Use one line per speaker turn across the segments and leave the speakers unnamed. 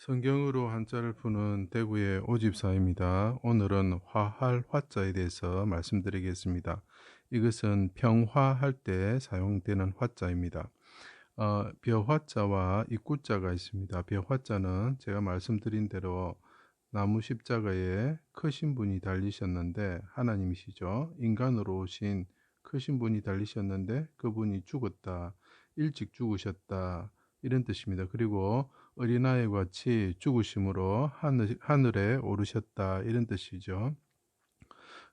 성경으로 한자를 푸는 대구의 오집사입니다. 오늘은 화할 화자에 대해서 말씀드리겠습니다. 이것은 평화할 때 사용되는 화자입니다. 어, 벼화자와 입구자가 있습니다. 벼화자는 제가 말씀드린 대로 나무 십자가에 크신 분이 달리셨는데 하나님이시죠. 인간으로 오신 크신 분이 달리셨는데 그분이 죽었다. 일찍 죽으셨다. 이런 뜻입니다. 그리고 어린아이 같이 죽으심으로 하늘, 하늘에 오르셨다 이런 뜻이죠.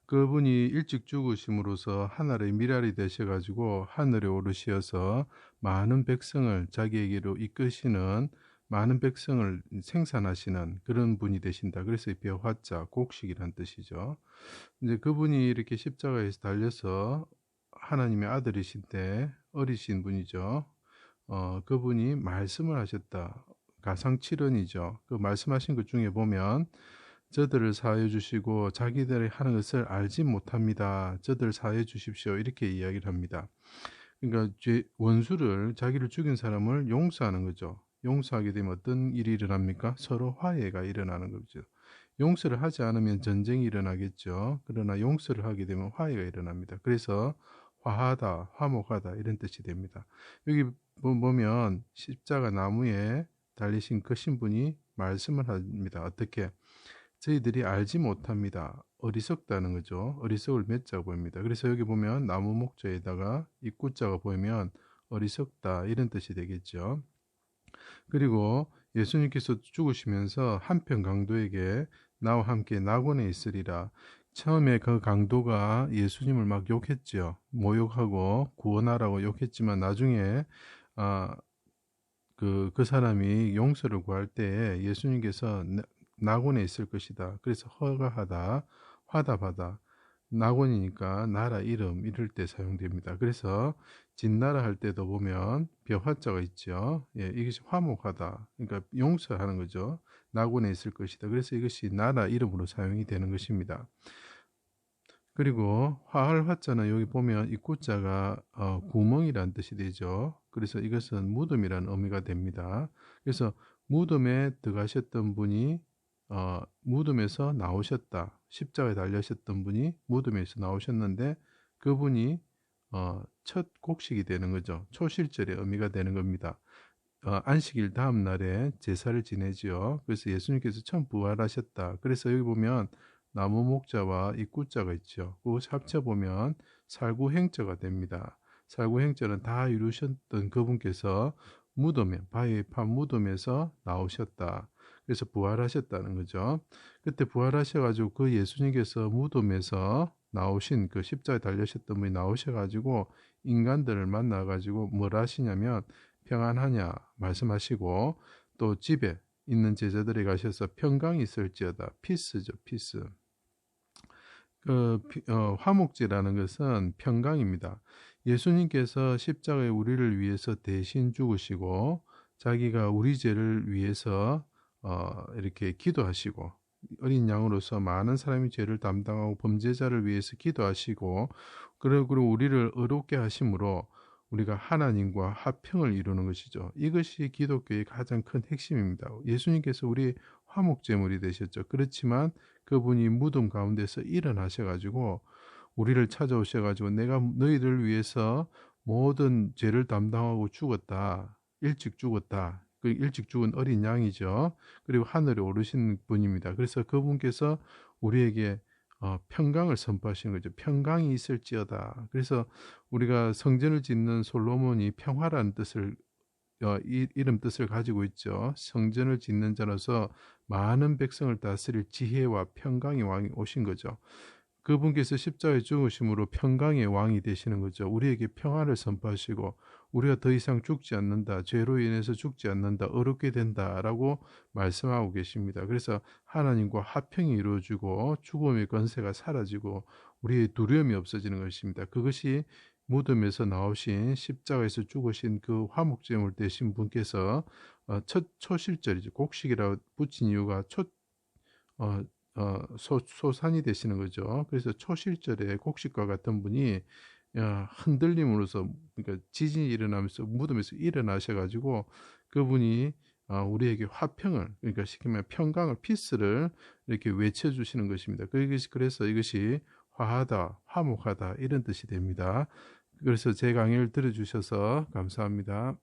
그분이 일찍 죽으심으로써 하늘의 미랄이 되셔가지고 하늘에 오르시어서 많은 백성을 자기에게로 이끄시는 많은 백성을 생산하시는 그런 분이 되신다. 그래서 이 화자 곡식이란 뜻이죠. 이제 그분이 이렇게 십자가에서 달려서 하나님의 아들이신데 어리신 분이죠. 어, 그분이 말씀을 하셨다. 가상칠언이죠. 그 말씀하신 것 중에 보면 저들을 사해 주시고 자기들이 하는 것을 알지 못합니다. 저들 사해 주십시오. 이렇게 이야기를 합니다. 그러니까 죄, 원수를 자기를 죽인 사람을 용서하는 거죠. 용서하게 되면 어떤 일이 일어납니까? 서로 화해가 일어나는 거죠. 용서를 하지 않으면 전쟁이 일어나겠죠. 그러나 용서를 하게 되면 화해가 일어납니다. 그래서 화하다, 화목하다 이런 뜻이 됩니다. 여기 보면 십자가 나무에 달리신 그 신분이 말씀을 합니다. 어떻게? 저희들이 알지 못합니다. 어리석다는 거죠. 어리석을 맺자 보입니다. 그래서 여기 보면 나무 목자에다가 입구자가 보이면 어리석다 이런 뜻이 되겠죠. 그리고 예수님께서 죽으시면서 한편 강도에게 나와 함께 낙원에 있으리라. 처음에 그 강도가 예수님을 막 욕했죠. 모욕하고 구원하라고 욕했지만 나중에 아, 그, 그 사람이 용서를 구할 때 예수님께서 낙원에 있을 것이다. 그래서 허가하다, 화답하다. 낙원이니까 나라 이름 이럴 때 사용됩니다. 그래서 진나라 할 때도 보면 벼화자가 있죠. 예, 이것이 화목하다. 그러니까 용서하는 거죠. 낙원에 있을 것이다. 그래서 이것이 나라 이름으로 사용이 되는 것입니다. 그리고 화할 화자는 여기 보면 입구자가 어, 구멍이란 뜻이 되죠. 그래서 이것은 무덤이라는 의미가 됩니다. 그래서 무덤에 들어가셨던 분이 어, 무덤에서 나오셨다. 십자가에 달려셨던 분이 무덤에서 나오셨는데 그분이 어, 첫 곡식이 되는 거죠. 초실절의 의미가 되는 겁니다. 어, 안식일 다음 날에 제사를 지내지요. 그래서 예수님께서 처음 부활하셨다. 그래서 여기 보면 나무 목자와 입구자가 있죠. 그 합쳐 보면 살구행자가 됩니다. 살구행자는 다 이루셨던 그분께서 무덤에 바위에 판 무덤에서 나오셨다. 그래서 부활하셨다는 거죠. 그때 부활하셔가지고 그 예수님께서 무덤에서 나오신 그 십자에 달려셨던 분이 나오셔가지고 인간들을 만나가지고 뭘 하시냐면 평안하냐 말씀하시고 또 집에 있는 제자들이 가셔서 평강이 있을지어다 피스죠 피스 그 어, 화목제라는 것은 평강입니다. 예수님께서 십자가에 우리를 위해서 대신 죽으시고 자기가 우리 죄를 위해서 어, 이렇게 기도하시고 어린 양으로서 많은 사람이 죄를 담당하고 범죄자를 위해서 기도하시고 그리고 우리를 의롭게 하심으로 우리가 하나님과 화평을 이루는 것이죠. 이것이 기독교의 가장 큰 핵심입니다. 예수님께서 우리 화목제물이 되셨죠. 그렇지만 그분이 무덤 가운데서 일어나셔가지고 우리를 찾아오셔가지고 내가 너희를 위해서 모든 죄를 담당하고 죽었다. 일찍 죽었다. 그 일찍 죽은 어린 양이죠. 그리고 하늘에 오르신 분입니다. 그래서 그분께서 우리에게 어, 평강을 선포하신 거죠. 평강이 있을지어다. 그래서 우리가 성전을 짓는 솔로몬이 평화라는 뜻을 어, 이, 이름 뜻을 가지고 있죠. 성전을 짓는 자로서 많은 백성을 다스릴 지혜와 평강의 왕이 오신 거죠. 그분께서 십자가에 죽으심으로 평강의 왕이 되시는 거죠. 우리에게 평화를 선포하시고 우리가 더 이상 죽지 않는다. 죄로 인해서 죽지 않는다. 어렵게 된다라고 말씀하고 계십니다. 그래서 하나님과 화평이 이루어지고 죽음의 권세가 사라지고 우리의 두려움이 없어지는 것입니다. 그것이 무덤에서 나오신 십자가에서 죽으신 그 화목제물 되신 분께서 어, 첫 초실절이죠. 곡식이라고 붙인 이유가 첫 어, 어, 소, 소산이 되시는 거죠. 그래서 초실절에 곡식과 같은 분이 흔들림으로써 그러니까 지진이 일어나면서 무덤에서 일어나셔가지고 그분이 어, 우리에게 화평을 그러니까 말하면 평강을 피스를 이렇게 외쳐주시는 것입니다. 그래서 이것이 화하다, 화목하다 이런 뜻이 됩니다. 그래서 제 강의를 들어주셔서 감사합니다.